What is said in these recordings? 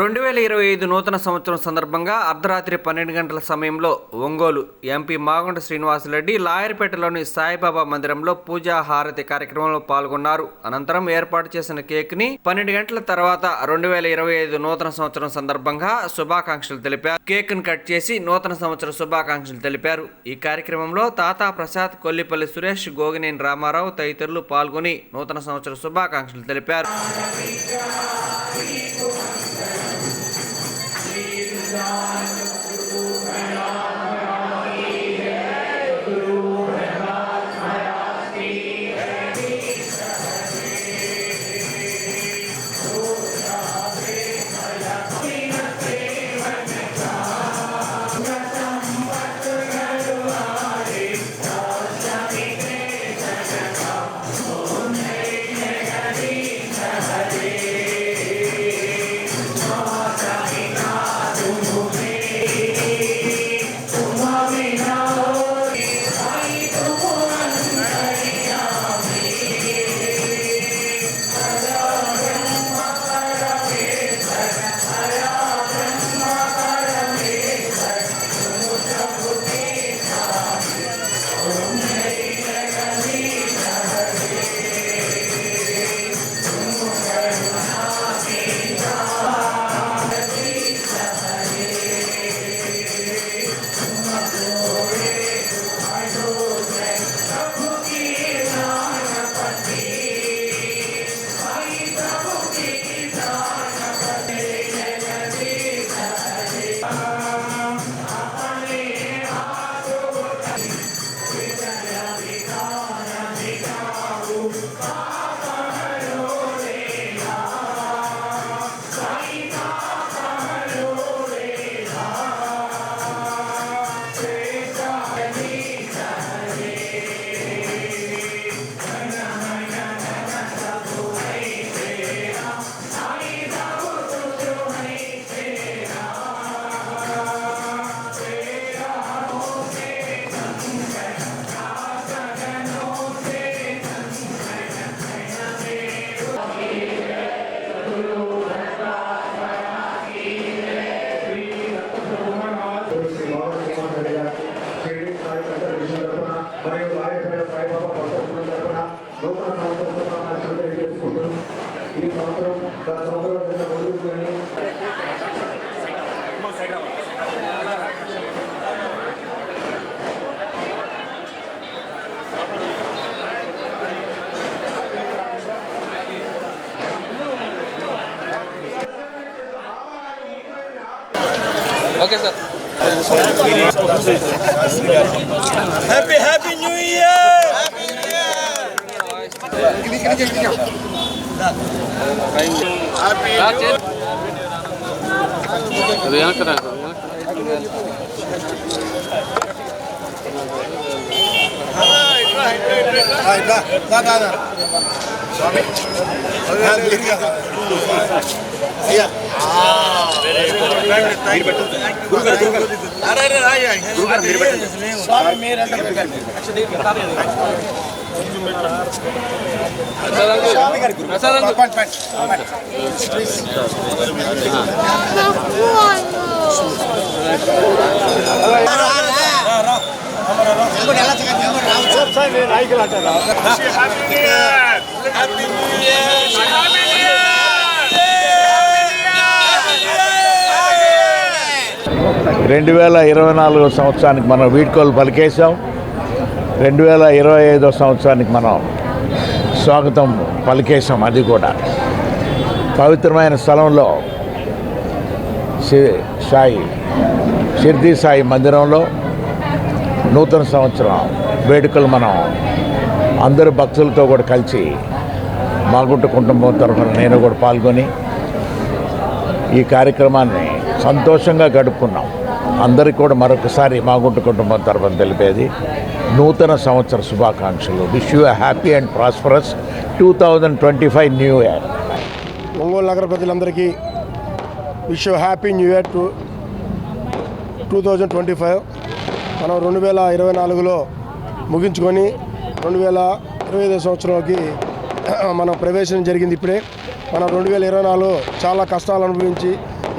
రెండు వేల ఇరవై ఐదు నూతన సంవత్సరం సందర్భంగా అర్ధరాత్రి పన్నెండు గంటల సమయంలో ఒంగోలు ఎంపీ మాగుంట శ్రీనివాసరెడ్డి లాయర్పేటలోని సాయిబాబా మందిరంలో పూజా హారతి కార్యక్రమంలో పాల్గొన్నారు. అనంతరం ఏర్పాటు చేసిన కేక్ని పన్నెండు గంటల తర్వాత రెండు వేల ఇరవై ఐదు నూతన సంవత్సరం సందర్భంగా శుభాకాంక్షలు తెలిపారు. కేక్ను కట్ చేసి నూతన సంవత్సర శుభాకాంక్షలు తెలిపారు. ఈ కార్యక్రమంలో తాతా ప్రసాద్ కొల్లిపల్లి సురేష్ గోగినేని రామారావు తదితరులు పాల్గొని నూతన సంవత్సర శుభాకాంక్షలు తెలిపారు. శ్రీ ఈ సంవత్సరం గత సంవత్సరం కింద ముందుకు కానీ okay sir. Happy happy new year அது எனக்கு தான் எனக்கு అది వెనకరా ప్రసాద్ హ్యాపీ న్యూ ఇయర్ రెండు వేల ఇరవై నాలుగో సంవత్సరానికి మనం వీడ్కోలు పలికేసాం రెండు వేల ఇరవై ఐదో సంవత్సరానికి మనం స్వాగతం పలికేసాం అది కూడా. పవిత్రమైన స్థలంలో సాయి షిర్ది సాయి మందిరంలో నూతన సంవత్సరం వేడుకలు మనం అందరు భక్తులతో కూడా కలిసి మాగుంట కుటుంబం తరఫున నేను కూడా పాల్గొని ఈ కార్యక్రమాన్ని సంతోషంగా గడుపుకున్నాం. అందరికీ కూడా మరొకసారి మాగుంట కుటుంబం తరఫున తెలిపేది నూతన సంవత్సర శుభాకాంక్షలు. Wish you happy and prosperous two thousand twenty five new year Ongole నగర ప్రజలందరికీ wish happy new year two two thousand twenty five మనం రెండు వేల ఇరవై నాలుగులో ముగించుకొని రెండు వేల ఇరవై ఐదో సంవత్సరంలోకి మనం ప్రవేశం జరిగింది ఇప్పుడే. మనం రెండు వేల ఇరవై నాలుగు చాలా కష్టాలు అనుభవించి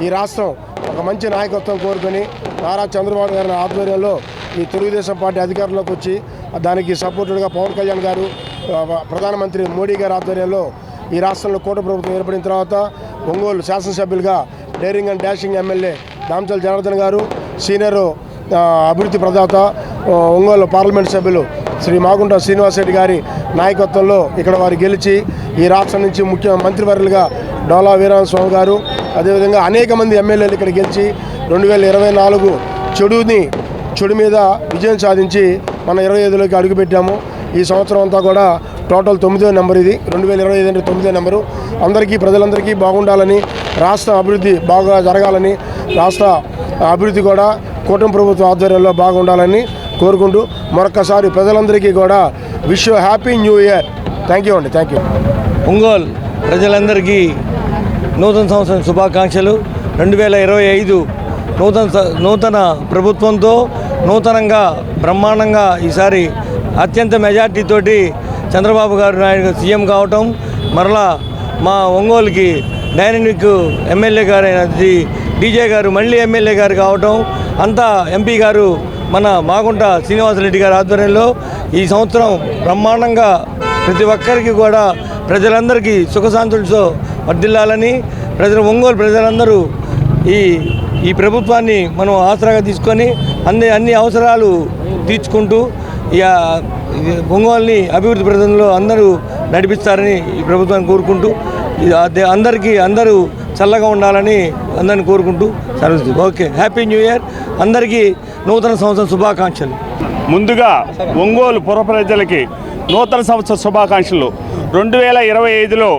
ఈ రాష్ట్రం ఒక మంచి నాయకత్వం కోరుకొని నారా చంద్రబాబు గారి ఆధ్వర్యంలో ఈ తెలుగుదేశం పార్టీ అధికారంలోకి వచ్చి దానికి సపోర్టెడ్గా పవన్ కళ్యాణ్ గారు ప్రధానమంత్రి మోడీ గారి ఆధ్వర్యంలో ఈ రాష్ట్రంలో కూట ప్రభుత్వం ఏర్పడిన తర్వాత ఒంగోలు శాసనసభ్యులుగా daring and dashing MLA Damachal Janardhan garu senior అభివృద్ధి ప్రదాత ఒంగోలు పార్లమెంట్ సభ్యులు శ్రీ మాగుంట శ్రీనివాసరెడ్డి గారి నాయకత్వంలో ఇక్కడ వారు గెలిచి ఈ రాష్ట్రం నుంచి ముఖ్య మంత్రివర్యులుగా డోలా వీరామస్వామి గారు అదేవిధంగా అనేక మంది ఎమ్మెల్యేలు ఇక్కడ గెలిచి రెండు వేల ఇరవై నాలుగు చెడుని చెడు మీద విజయం సాధించి మన ఇరవై ఐదులోకి అడుగుపెట్టాము. ఈ సంవత్సరం అంతా కూడా టోటల్ తొమ్మిదో నెంబర్ ఇది. రెండు వేల ఇరవై ఐదు అంటే తొమ్మిదో నెంబరు. అందరికీ ప్రజలందరికీ బాగుండాలని రాష్ట్ర అభివృద్ధి బాగా జరగాలని రాష్ట్ర అభివృద్ధి కూడా కూటమి ప్రభుత్వ ఆధ్వర్యంలో బాగుండాలని కోరుకుంటూ మరొకసారి ప్రజలందరికీ కూడా wish happy new year. Thank you అండి థ్యాంక్ యూ ఒంగోల్ ప్రజలందరికీ నూతన సంవత్సరం శుభాకాంక్షలు. రెండు వేల ఇరవై ఐదు నూతన నూతన ప్రభుత్వంతో నూతనంగా బ్రహ్మాండంగా ఈసారి అత్యంత మెజార్టీతోటి చంద్రబాబు గారు నాయుడు సీఎం కావటం మరలా మా ఒంగోలుకి డైనమిక్ ఎమ్మెల్యే గారు డీజే గారు మళ్ళీ ఎమ్మెల్యే గారు కావటం అంతా ఎంపీ గారు మన మాగుంట శ్రీనివాసరెడ్డి గారి ఆధ్వర్యంలో ఈ సంవత్సరం బ్రహ్మాండంగా ప్రతి ఒక్కరికి కూడా ప్రజలందరికీ సుఖశాంతులతో వర్ధిల్లాలని ప్రజలు ఒంగోలు ప్రజలందరూ ఈ ఈ ప్రభుత్వాన్ని మనం ఆసరాగా తీసుకొని అన్ని అన్ని అవసరాలు తీర్చుకుంటూ ఇక ఒంగోలుని అభివృద్ధి ప్రజల్లో అందరూ నడిపిస్తారని ఈ ప్రభుత్వాన్ని కోరుకుంటూ అందరికీ అందరూ చల్లగా ఉండాలని అందరిని కోరుకుంటూ service okay happy new year. అందరికీ నూతన సంవత్సరం శుభాకాంక్షలు. ముందుగా ఒంగోలు పుర ప్రజలకి నూతన సంవత్సర శుభాకాంక్షలు. రెండు వేల ఇరవై ఐదులో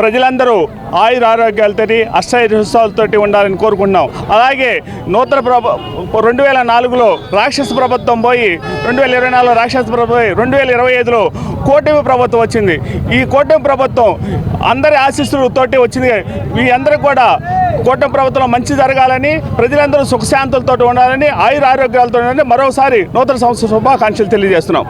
ప్రజలందరూ ఆయుర ఆరోగ్యాలతోటి అష్టైర్హోత్సవాలతోటి ఉండాలని కోరుకుంటున్నాం. అలాగే నూతన ప్రభ రెండు వేల నాలుగులో రాక్షస ప్రభుత్వం పోయి రెండు వేల ఇరవై నాలుగులో రాక్షస ప్రభుత్వం పోయి రెండు వేల ఇరవై ఐదులో కూటమి ప్రభుత్వం వచ్చింది. ఈ కూటమి ప్రభుత్వం అందరి ఆశీస్సులతోటి వచ్చింది. మీ అందరూ కూడా కూటమి ప్రభుత్వంలో మంచి జరగాలని ప్రజలందరూ సుఖశాంతులతో ఉండాలని ఆయుర ఆరోగ్యాలతో ఉండాలని మరోసారి నూతన సంవత్సర శుభాకాంక్షలు తెలియజేస్తున్నాం.